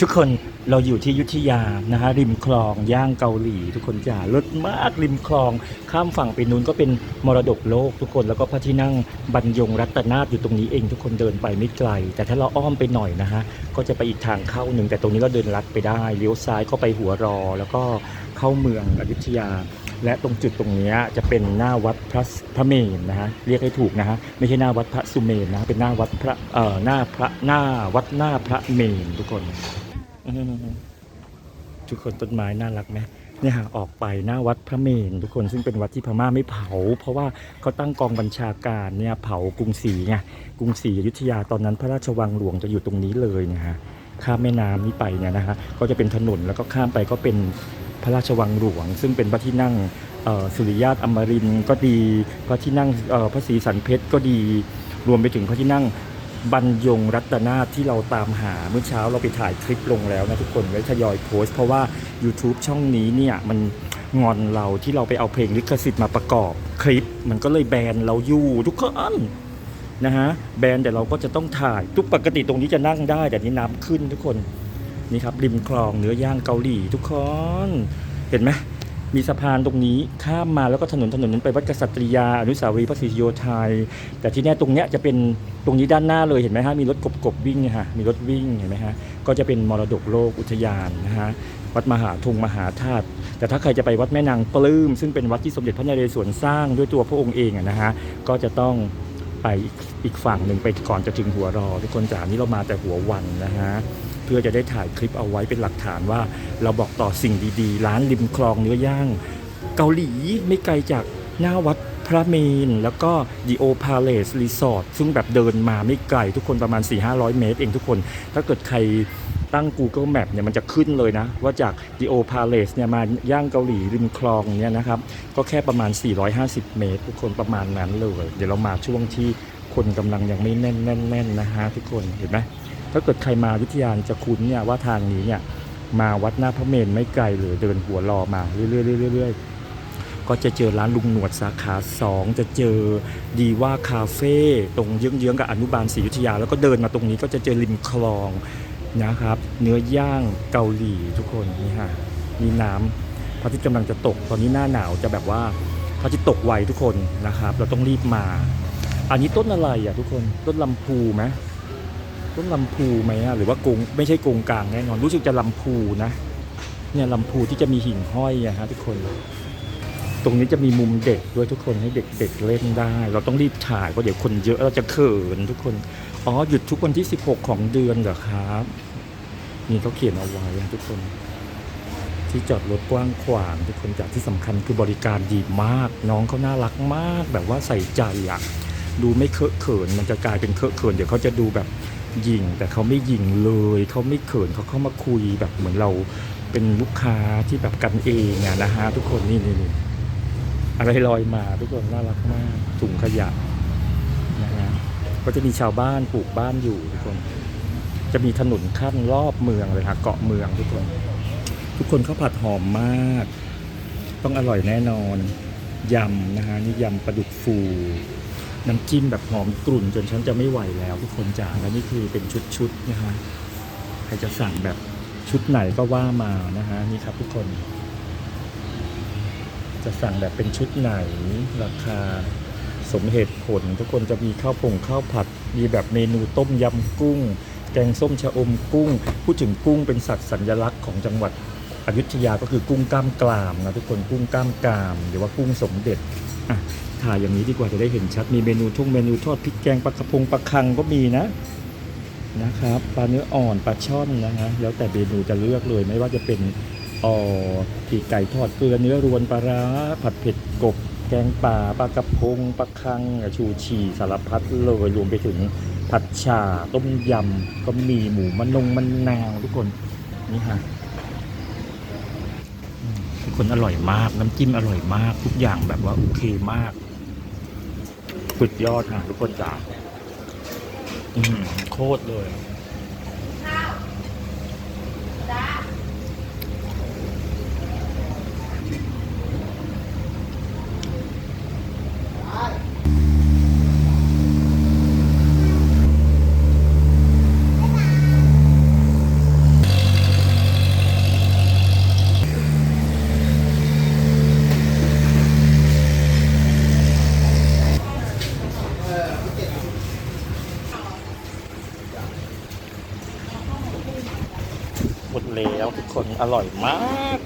ทุกคนเราอยู่ที่ยุธยานะฮะริมคลองย่างเกาหลี ทุกคนจ๋าลิศมากริมคลอง ข้ามฝั่งไปนู้นก็เป็นมรดกโลกทุกคนแล้วก็พระที่นั่งบรรยงรัตนาถอยู่ตรงนี้เอง ทุกคนเดินไปไม่ไกล แต่ถ้าเราอ้อมไปหน่อยนะฮะก็จะไปอีกทางเข้าหนึ่งแต่ตรงนี้เราเดินลัดไปได้เลี้ยวซ้ายก็ไปหัวรอ แล้วก็เข้าเมืองอยุธยา และตรงจุดตรงนี้จะเป็นหน้าวัดพระพระเมรุนะฮะเรียกให้ถูกนะฮะไม่ใช่หน้าวัดพระสุเมนนะเป็นหน้าวัดพระเอ่อหน้าพระหน้าวัดหน้าพระเมรุทุกคน ทุกคนต้นไม้น่ารักไหมเนี่ยออกไปหน้าวัดพระเมรุทุกคนซึ่งเป็นวัดที่พม่าไม่เผา เพราะว่าเขาตั้งกองบัญชาการเนี่ยเผากรุงศรีไงกรุงศรีอยุธยาตอนนั้นพระราชวังหลวงจะอยู่ตรงนี้เลยนะฮะข้ามแม่น้ำนี้ไปเนี่ยนะฮะก็จะเป็นถนนแล้วก็ข้ามไปก็เป็นพระราชวังหลวง ซึ่งเป็นพระที่นั่งสุริยาตอมรินก็ดี พระที่นั่งพระศรีสันเพชรก็ดีรวมไปถึงพระที่นั่ง บรรยงรัตนาที่เราตามหาเมื่อเช้าเราไปถ่ายคลิปลงแล้วนะทุกคนไว้ทยอยโพสต์เพราะว่า YouTube ช่องนี้เนี่ยมันงอนเราที่เราไปเอาเพลงลิขสิทธิ์มาประกอบคลิป มันก็เลยแบนเราอยู่ทุกคนนะฮะแบนแต่เราก็จะต้องถ่ายทุกปกติตรงนี้จะนั่งได้แต่นี้น้ำขึ้นทุกคนนี่ครับริมคลองเนื้อย่างเกาหลีทุกคนเห็นไหม มีสะพานตรงนี้ข้ามมาแล้วก็ถนนถนนนั้นไปวัดกษัตริยาอนุสาวรีย์พระศรีโยไทยแต่ที่แน่ตรงเนี้ยจะเป็นตรงนี้ด้านหน้าเลยเห็นไหมฮะมีรถกบกบวิ่งเนี่ยฮะมีรถวิ่งเห็นไหมฮะก็จะเป็นมรดกโลกอุทยานนะฮะวัดมหาทุงมหาธาตุแต่ถ้าใครจะไปวัดแม่นางปลื้มซึ่งเป็นวัดที่สมเด็จพระนเรศวรสร้างด้วยตัวพระองค์เองนะฮะก็จะต้องไปอีกฝั่งหนึ่งไปก่อนจะถึงหัวรอทุกคนจ๋านี่เรามาแต่หัววันนะฮะ พื่อจะได้ถ่ายคลิปเอาไว้เป็นหลักฐานว่า เราบอกต่อสิ่งดีๆ ร้านริมคลองเนื้อย่าง เกาหลีไม่ไกลจากหน้าวัดพระเมรุแล้วก็ดีโอพาเลสรีสอร์ทซึ่งแบบเดินมาไม่ไกลทุกคนประมาณ 4-500 เมตรเองทุกคน ถ้าเกิดใครตั้ง Google Map เนี่ยมันจะขึ้นเลยนะ ว่าจากดีโอพาเลสเนี่ยมาย่างเกาหลีริมคลองเนี่ยนะครับ ก็แค่ประมาณ 450 เมตร ทุกคนประมาณนั้นเลย เดี๋ยวเรามาช่วงที่คนกำลังยังไม่แน่นแน่นแน่นนะฮะทุกคนเห็นไหม ถ้าเกิดใครมาวิทยาจะคุ้นเนี่ยว่าทางนี้เนี่ยมาวัดหน้าพระเมรุไม่ไกลเลยเดินหัวรอมาเรื่อยๆๆก็จะเจอร้านลุงหนวดสาขา 2 จะเจอดีว่าคาเฟ่ตรงเยื้องๆกับอนุบาลศรียุธยา แล้วก็เดินมาตรงนี้ก็จะเจอริมคลองนะครับ เนื้อย่างเกาหลีทุกคนนี่ฮะมีน้ำพระอาทิตย์กำลังจะตกตอนนี้หน้าหนาวจะแบบว่าพระอาทิตย์ตกไวทุกคนนะครับ เราต้องรีบมา อันนี้ต้นอะไรอะทุกคนต้นลำพูไหม ต้นลำพูไหมอะหรือว่ากงไม่ใช่กงกลางแน่นอนรู้สึกจะลำพูนะเนี่ยลำพูที่จะมีหิ่งห้อยอะฮะทุกคน ตรงนี้จะมีมุมเด็กด้วยทุกคนให้เด็กๆเล่นได้ เราต้องรีบถ่ายเพราะเดี๋ยวคนเยอะเราจะเขินทุกคนอ๋อหยุดทุกวันที่ 16 ของเดือนเหรอครับนี่เขาเขียนเอาไว้ทุกคน ที่จอดรถกว้างขวางทุกคนจากที่สำคัญคือบริการดีมาก น้องเขาน่ารักมาก แบบว่าใส่ใจอะดูไม่เคอะเขินมันจะกลายเป็นเคอะเขินเดี๋ยวเขาจะดูแบบ ยิง แต่เขาไม่ยิงเลย เขาไม่เขินเขาเข้ามาคุยแบบเหมือนเราเป็นลูกค้าที่แบบกันเองอะนะฮะทุกคนนี่นี่นอะไรลอยมาทุกคนน่ารักมากถุงขยะนะฮะก็จะมีชาวบ้านปลูกบ้านอยู่ทุกคน จะมีถนนขั้นรอบเมืองเลยค่ะเกาะเมืองทุกคน ทุกคนเขาผัดหอมมาก ต้องอร่อยแน่นอนยำนะฮะนี่ยำปลาดุกฟู น้ำจิ้มแบบหอมกลุ่นจนฉันจะไม่ไหวแล้วทุกคนจ๋าและนี่คือเป็นชุดๆนะฮะใครจะสั่งแบบชุดไหนก็ว่ามานะฮะนี่ครับทุกคน จะสั่งแบบเป็นชุดไหนราคาสมเหตุผล ทุกคนจะมีข้าวผงข้าวผัด มีแบบเมนูต้มยำกุ้ง แกงส้มชะอมกุ้ง พูดถึงกุ้งเป็นสัตว์สัญลักษณ์ของจังหวัดอยุธยาก็คือกุ้งกล้ามกรามนะทุกคนกุ้งกล้ามกราม หรือว่ากุ้งสมเด็จ ถ่ายอย่างนี้ดีกว่าจะได้เห็นชัด มีเมนูทุ่งเมนูทอดพริกแกงปลากระพงปลาคังก็มีนะนะครับปลาเนื้ออ่อนปลาช่อนนะฮะแล้วแต่เมนูจะเลือกเลยไม่ว่าจะเป็นอ๋อปีกไก่ทอดเกลือเนื้อรวนปลาร้าผัดเผ็ดกบ แกงป่าปลากระพงปลาคังชูชีสารพัดเลยรวมไปถึงผัดฉ่าต้มยำก็มีหมูมะนงมันนาวทุกคนนี่ฮะทุกคนอร่อยมาก น้ำจิ้มอร่อยมาก ทุกอย่างแบบว่าโอเคมาก สุดยอดค่ะทุกคนจ้าโคตรเลย แล้วทุกคนอร่อยมาก